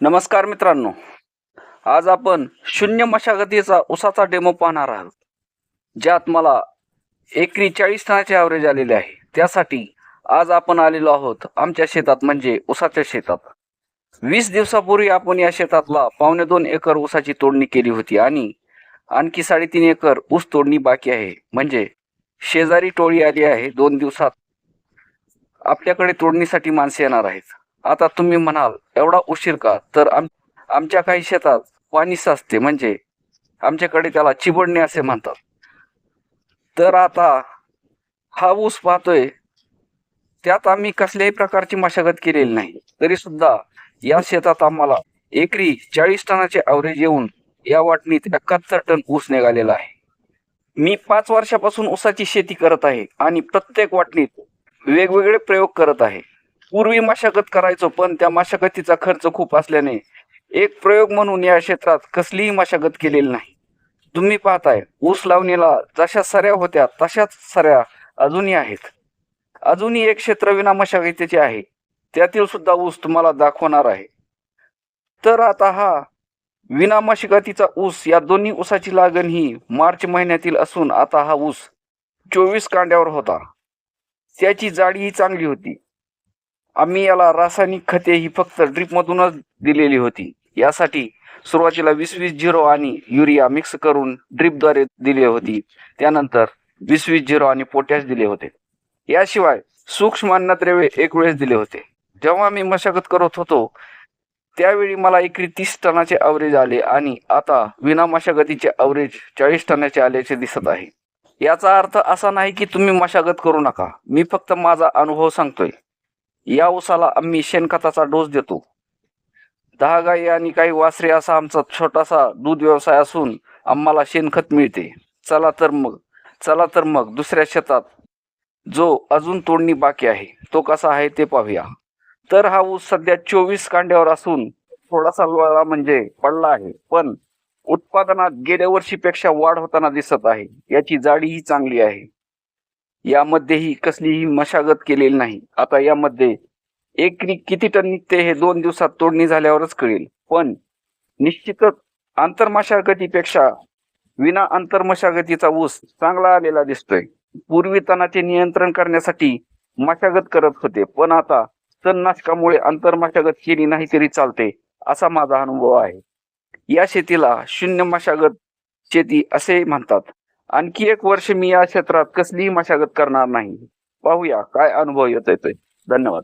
नमस्कार मित्रांनो. आज आपण शून्य मशागतीचा उसाचा डेमो पाहणार आहोत. ज्यात मला एकरी चाळीस टनाचे ॲव्हरेज आलेले आहे. त्यासाठी आज आपण आलेलो आहोत आमच्या शेतात म्हणजे उसाच्या शेतात. वीस दिवसापूर्वी आपण या शेतातला पावणे दोन एकर ऊसाची तोडणी केली होती आणि आणखी साडेतीन एकर ऊस तोडणी बाकी आहे. म्हणजे शेजारी टोळी आली आहे दोन दिवसात आपल्याकडे तोडणीसाठी माणसे येणार आहेत. आता तुम्ही म्हणाल एवढा उशीर का? तर आम आमच्या काही शेतात पाणी साचते म्हणजे आमच्याकडे त्याला चिबडणे असे म्हणतात. तर आता हा ऊस पाहतोय त्यात आम्ही कसल्याही प्रकारची मशागत केलेली नाही. तरी सुद्धा या शेतात आम्हाला एकरी चाळीस टनाचे ॲव्हरेज येऊन या वाटणीत एकाहत्तर टन ऊस निघालेला आहे. मी पाच वर्षापासून ऊसाची शेती करत आहे आणि प्रत्येक वाटणीत वेगवेगळे प्रयोग करत आहे. पूर्वी मशागत करायचो पण त्या मशागतीचा खर्च खूप असल्याने एक प्रयोग म्हणून या क्षेत्रात कसलीही मशागत केलेली नाही. तुम्ही पाहताय ऊस लावणीला जशा सऱ्या होत्या तशाच सऱ्या अजूनही आहेत. अजूनही एक क्षेत्र विना मशागतीचे आहे. त्यातील सुद्धा ऊस तुम्हाला दाखवणार आहे. तर आता हा विना मशागतीचा ऊस या दोन्ही ऊसाची लागण ही मार्च महिन्यातील असून आता हा ऊस चोवीस कांड्यावर होता. त्याची जाडी ही चांगली होती. आम्ही याला रासायनिक खते ही फक्त ड्रीपमधूनच दिलेली होती. यासाठी सुरुवातीला वीस वीस झिरो आणि युरिया मिक्स करून ड्रीपद्वारे दिली होती. त्यानंतर वीस वीस झिरो आणि पोटॅश दिले होते. याशिवाय सूक्ष्म अन्नद्रव्ये एक वेळेस दिले होते. जेव्हा मी मशागत करत होतो त्यावेळी मला एकरी तीस टनाचे अवरेज आले आणि आता विना मशागतीचे अवरेज चाळीस टनाचे आल्याचे दिसत आहे. याचा अर्थ असा नाही की तुम्ही मशागत करू नका. मी फक्त माझा अनुभव सांगतोय. या ऊसाला आम्ही शेणखताचा डोस देतो. दहा गाई आणि काही वासरे असा आमचा छोटासा दूध व्यवसाय असून आम्हाला शेणखत मिळते. चला तर मग चला तर मग दुसऱ्या शेतात. जो अजून तोडणी बाकी आहे तो कसा आहे ते पाहूया. तर हा ऊस सध्या चोवीस कांड्यावर असून थोडासा लोळा म्हणजे पडला आहे. पण उत्पादनात गेल्या वर्षीपेक्षा वाढ होताना दिसत आहे. याची जाडीही चांगली आहे. यामध्येही कसलीही मशागत केलेली नाही. आता यामध्ये एकरी किती टन निघते हे दोन दिवसात तोडणी झाल्यावरच कळेल. पण निश्चितच आंतरमशागतीपेक्षा विना आंतरमशागतीचा ऊस चांगला आलेला दिसतोय. पूर्वी तणाचे नियंत्रण करण्यासाठी मशागत करत होते पण आता तणनाशकामुळे आंतरमशागत केली नाही तरी चालते असा माझा अनुभव आहे. या शेतीला शून्य मशागत शेती असे म्हणतात. आणखी एक वर्ष मी या क्षेत्रात कसलीही मशागत करणार नाही. पाहूया काय अनुभव येत येतोय धन्यवाद.